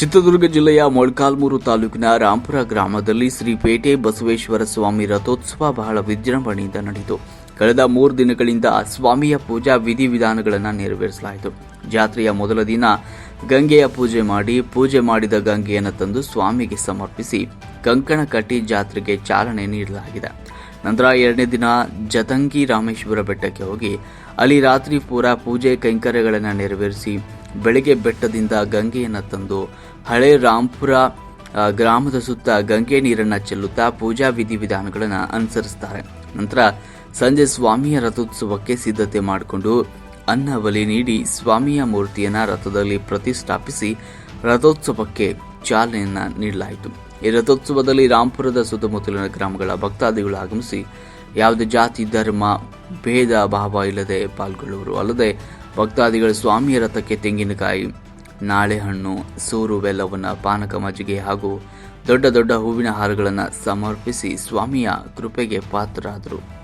ಚಿತ್ರದುರ್ಗ ಜಿಲ್ಲೆಯ ಮೊಳಕಾಲ್ಮೂರು ತಾಲೂಕಿನ ರಾಂಪುರ ಗ್ರಾಮದಲ್ಲಿ ಶ್ರೀ ಪೇಟೆ ಬಸವೇಶ್ವರ ಸ್ವಾಮಿ ರಥೋತ್ಸವ ಬಹಳ ವಿಜೃಂಭಣೆಯಿಂದ ನಡೆಯಿತು. ಕಳೆದ ಮೂರು ದಿನಗಳಿಂದ ಸ್ವಾಮಿಯ ಪೂಜಾ ವಿಧಿವಿಧಾನಗಳನ್ನು ನೆರವೇರಿಸಲಾಯಿತು. ಜಾತ್ರೆಯ ಮೊದಲ ದಿನ ಗಂಗೆಯ ಪೂಜೆ ಮಾಡಿ, ಪೂಜೆ ಮಾಡಿದ ಗಂಗೆಯನ್ನು ತಂದು ಸ್ವಾಮಿಗೆ ಸಮರ್ಪಿಸಿ ಕಂಕಣ ಕಟ್ಟಿ ಜಾತ್ರೆಗೆ ಚಾಲನೆ ನೀಡಲಾಗಿದೆ. ನಂತರ ಎರಡನೇ ದಿನ ಜತಂಗಿ ರಾಮೇಶ್ವರ ಬೆಟ್ಟಕ್ಕೆ ಹೋಗಿ ಅಲ್ಲಿ ರಾತ್ರಿ ಪೂರ ಪೂಜೆ ಕೈಂಕರ್ಯಗಳನ್ನು ನೆರವೇರಿಸಿ ಬೆಳಗ್ಗೆ ಬೆಟ್ಟದಿಂದ ಗಂಗೆಯನ್ನು ತಂದು ಹಳೆ ರಾಂಪುರ ಗ್ರಾಮದ ಸುತ್ತ ಗಂಗೆ ನೀರನ್ನು ಚೆಲ್ಲುತ್ತಾ ಪೂಜಾ ವಿಧಿವಿಧಾನಗಳನ್ನು ಅನುಸರಿಸ್ತಾರೆ. ನಂತರ ಸಂಜೆ ಸ್ವಾಮಿಯ ರಥೋತ್ಸವಕ್ಕೆ ಸಿದ್ಧತೆ ಮಾಡಿಕೊಂಡು ಅನ್ನ ಬಲಿ ನೀಡಿ ಸ್ವಾಮಿಯ ಮೂರ್ತಿಯನ್ನ ರಥದಲ್ಲಿ ಪ್ರತಿಷ್ಠಾಪಿಸಿ ರಥೋತ್ಸವಕ್ಕೆ ಚಾಲನೆಯನ್ನು ನೀಡಲಾಯಿತು. ಈ ರಥೋತ್ಸವದಲ್ಲಿ ರಾಂಪುರದ ಸುತ್ತಮುತ್ತಲಿನ ಗ್ರಾಮಗಳ ಭಕ್ತಾದಿಗಳು ಆಗಮಿಸಿ, ಯಾವುದೇ ಜಾತಿ, ಧರ್ಮ, ಭೇದ, ಭಾವ ಇಲ್ಲದೆ ಪಾಲ್ಗೊಳ್ಳುವರು ಅಲ್ಲದೆ ಭಕ್ತಾದಿಗಳು ಸ್ವಾಮಿಯ ರಥಕ್ಕೆ ತೆಂಗಿನಕಾಯಿ, ನಾಳೆಹಣ್ಣು, ಸೂರು, ಬೆಲ್ಲವನ್ನು, ಪಾನಕ, ಮಜ್ಜಿಗೆ ಹಾಗೂ ದೊಡ್ಡ ದೊಡ್ಡ ಹೂವಿನ ಹಾರಗಳನ್ನು ಸಮರ್ಪಿಸಿ ಸ್ವಾಮಿಯ ಕೃಪೆಗೆ ಪಾತ್ರರಾದರು.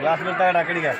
ಗ್ಲಾಸ್ ಬೀಳ್ತಾ ಆ ಕಡೆಗೆ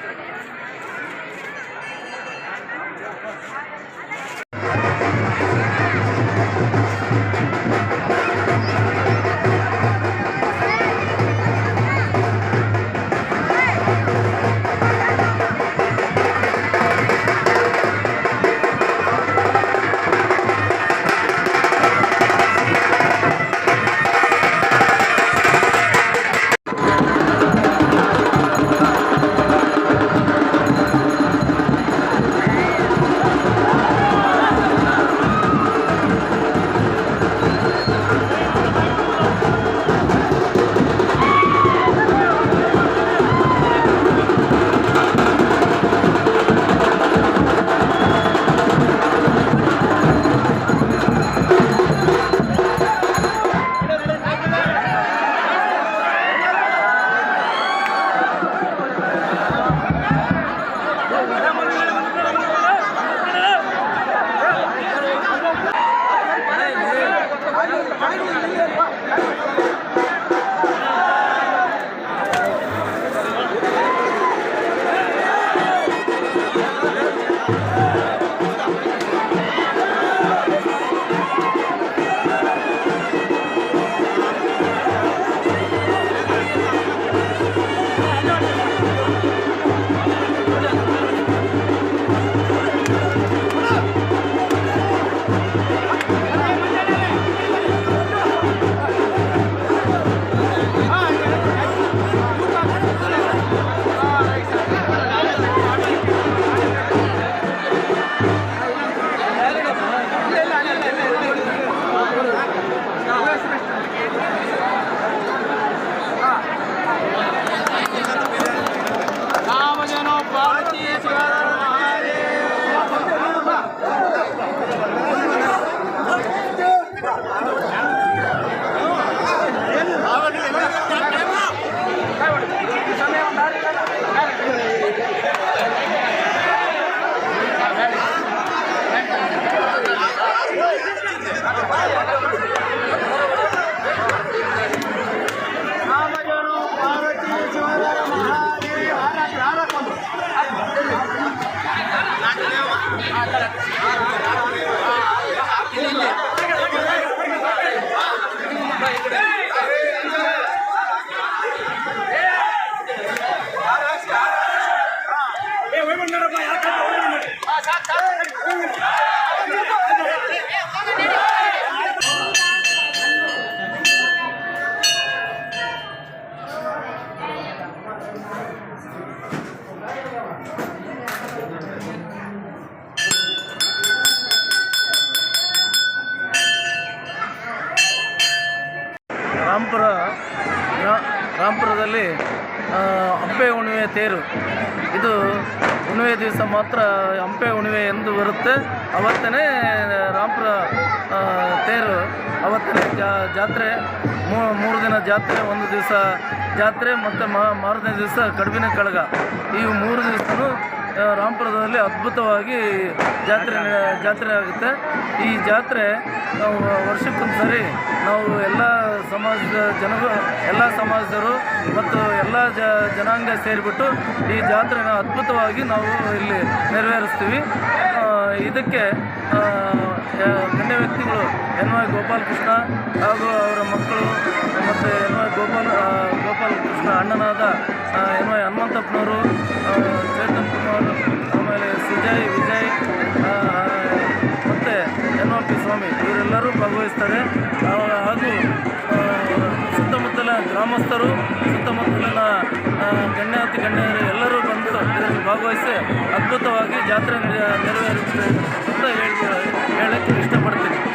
ರಾಂಪುರದಲ್ಲಿ ಹಂಪೆ ಹುಣ್ಣಿಮೆ ತೇರು. ಇದು ಹುಣ್ಣಿಮೆ ದಿವಸ ಮಾತ್ರ ಹಂಪೆ ಹುಣ್ಣಿಮೆ ಎಂದು ಬರುತ್ತೆ. ಅವತ್ತನೇ ರಾಂಪುರ ತೇರು, ಅವತ್ತನೇ ಜಾತ್ರೆ ಮೂರು ದಿನ ಜಾತ್ರೆ, ಒಂದು ದಿವಸ ಜಾತ್ರೆ, ಮತ್ತು ಮಾರನೇ ದಿವಸ ಕಡುಬಿನ ಕಳಗ. ಈ ಮೂರು ದಿವಸನೂ ರಾಮಪುರದಲ್ಲಿ ಅದ್ಭುತವಾಗಿ ಜಾತ್ರೆ ಜಾತ್ರೆ ಆಗುತ್ತೆ. ಈ ಜಾತ್ರೆ ನಾವು ವರ್ಷಕ್ಕೊಂದು ಸರಿ ನಾವು ಎಲ್ಲ ಸಮಾಜದ ಜನರು, ಎಲ್ಲ ಸಮಾಜದವರು ಮತ್ತು ಎಲ್ಲ ಜ, ಜನಾಂಗ ಸೇರಿಬಿಟ್ಟು ಈ ಜಾತ್ರೆನ ಅದ್ಭುತವಾಗಿ ನಾವು ಇಲ್ಲಿ ನೆರವೇರಿಸ್ತೀವಿ. ಇದಕ್ಕೆ ಗಣ್ಯ ವ್ಯಕ್ತಿಗಳು ಎನ್ ವೈ ಗೋಪಾಲಕೃಷ್ಣ ಗ್ರಾಮಸ್ಥರು, ಸುತ್ತಮುತ್ತಲಿನ ಗಣ್ಯ ಗಣ್ಯಾತಿ ಗಣ್ಯರು ಎಲ್ಲರೂ ಬಂದು ಇದರಲ್ಲಿ ಭಾಗವಹಿಸಿ ಅದ್ಭುತವಾಗಿ ಜಾತ್ರೆ ನೆರವೇರಿಸುತ್ತೆ ಅಂತ ಹೇಳಿ ಹೇಳಕ್ಕೆ ಇಷ್ಟಪಡ್ತೀನಿ.